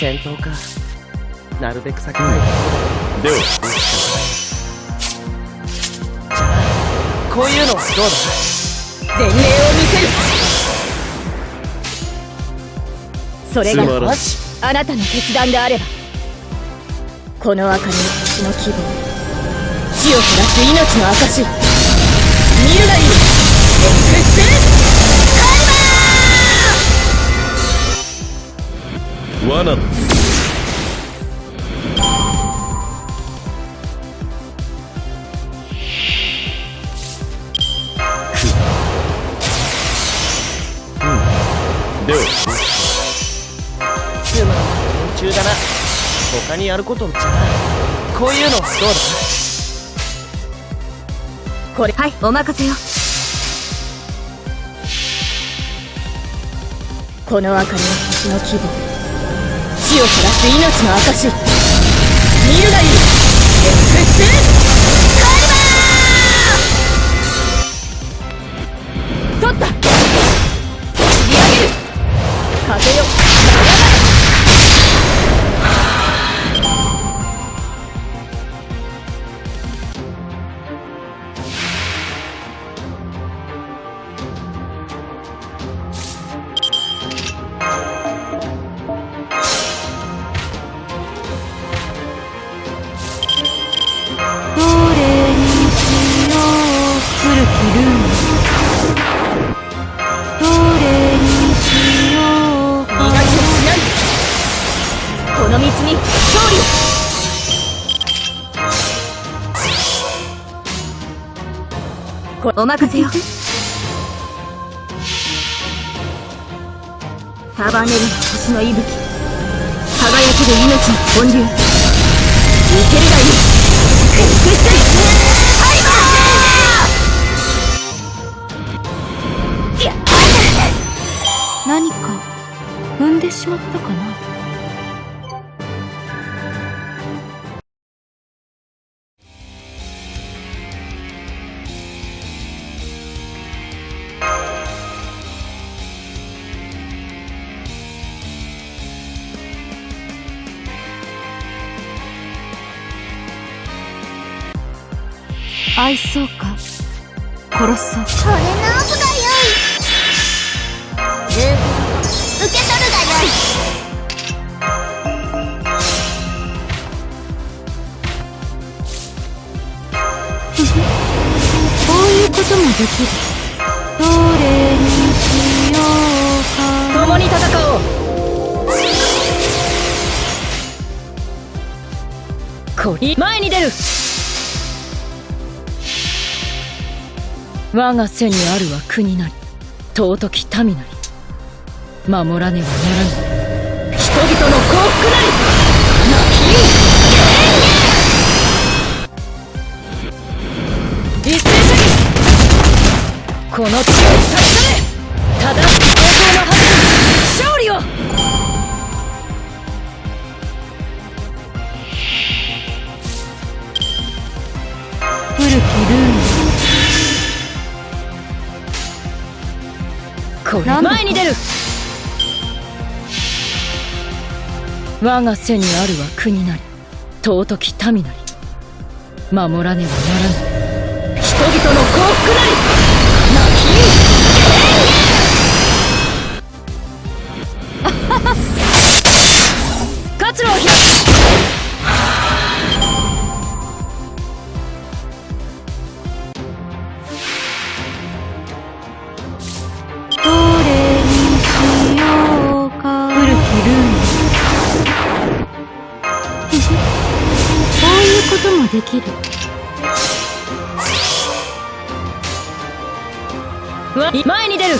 戦闘か。なるべく避けたい。では。じゃあこういうのはどうだ？前例を見せる。それが素晴らよしあなたの決断であればこの明かりは星の希望死を照らす命の証。見るがいい。X 罠だ。うん。では。つまんない連中だな。他にやることじゃあこういうのはどうだ？これ。はいお任せよ。この明かりは星の希望死を照らす命の証見るがいい。お任せよ。束ねる星の息吹。輝ける命の本流。受けるがいい X タイマーいや何か踏んでしまったかな。愛そうか？殺そう。これの奥が良い。受け取るが良い。こういうこともできる。どれにしようか。共に戦おう。こり前に出る我が背にあるは国なり尊き民なり。守らねばならぬ。人々の幸福なり。泣き一斉射撃この地を託されただこれ。前に出る。我が背にあるは国なり尊き民なり。守らねばならぬ。人々の幸福なりこともできる。わ前に出る。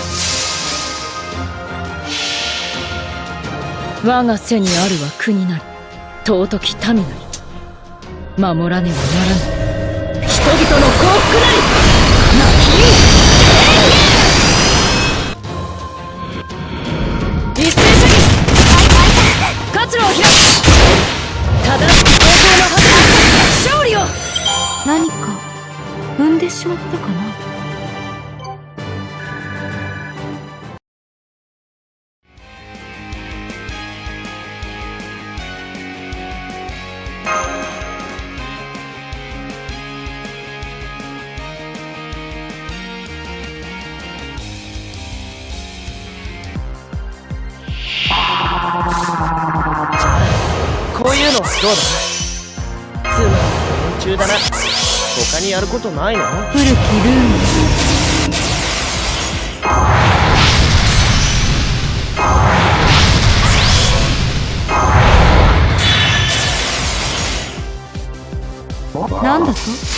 我が背にあるは国なり尊き民なり。守らねばならぬ。人々の幸福なり。るかな。こういうのはどうだ？つまり夢中だな。他にやることないの？古きルーム。なんだと？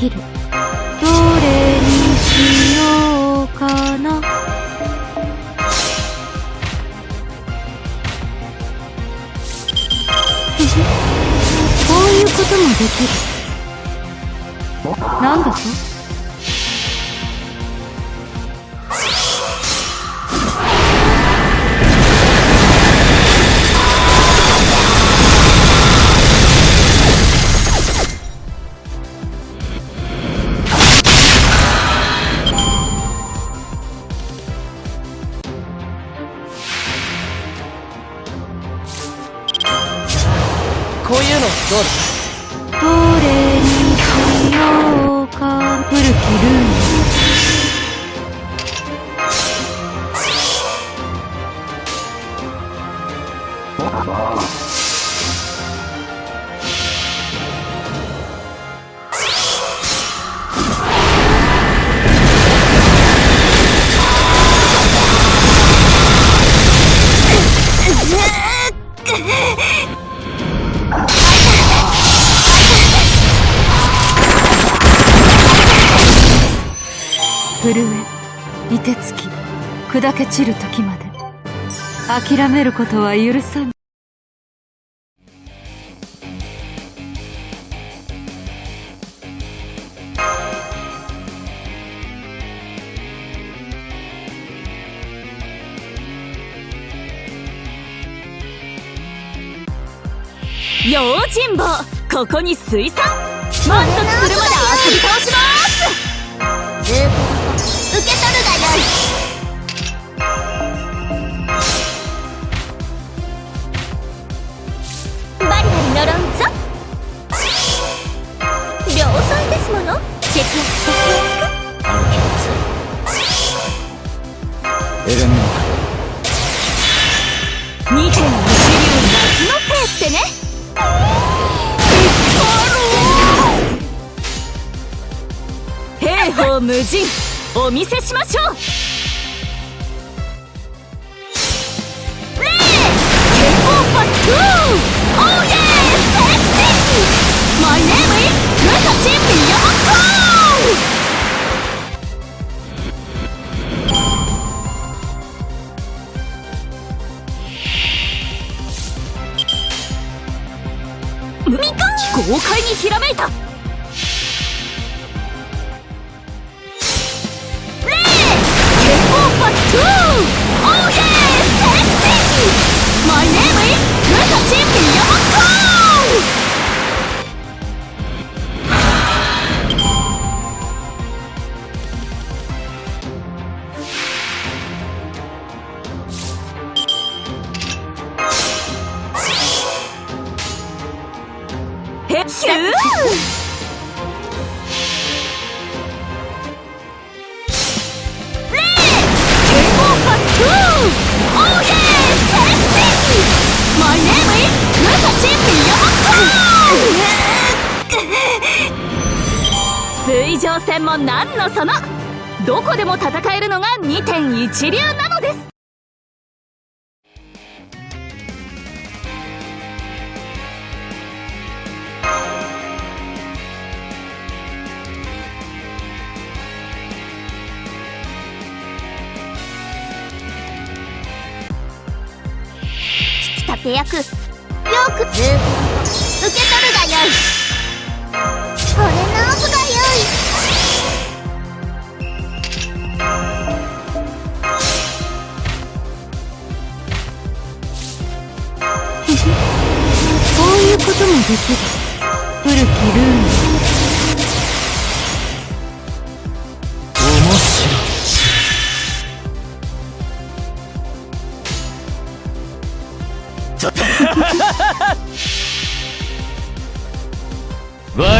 きる。どれにしようかな。こういうこともできる。なんだと？こういうのどうだどれにしようか。古きルーム震え凍てつき砕け散る時まで諦めることは許さぬ用心棒ここに水産。満足するまで遊び倒します。兵法無尽お見せしましょう。レー健康パックオーイェーセクシー。マイネームイズ武蔵宮本みか豪快にひらめいた。上戦も何のその。どこでも戦えるのが2.1流なのです。立て役。よく。受け取るがよい。これ直すがよい。こともできる古きルーン面白い。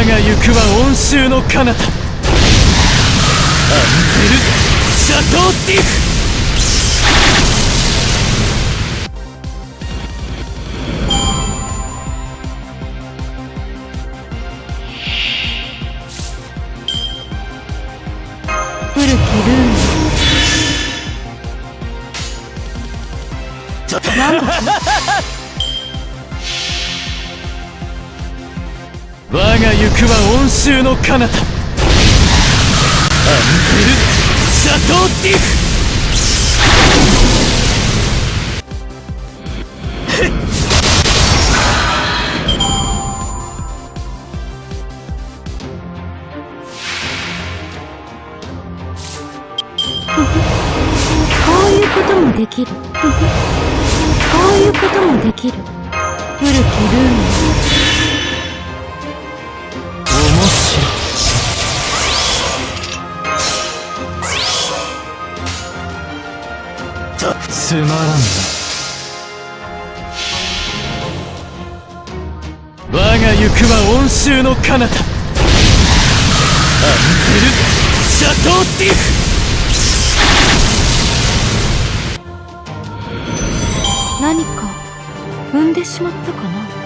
が行くは温州の彼方。アンゼルシャトーティフ。我が行くは温州の彼方。アンゼル・シャトーティフ。こういうこともできる。こういうこともできる。古きルー面つまらんな。我が行くは温州の彼方。アンゼル・シャトーティフ。何か踏んでしまったかな？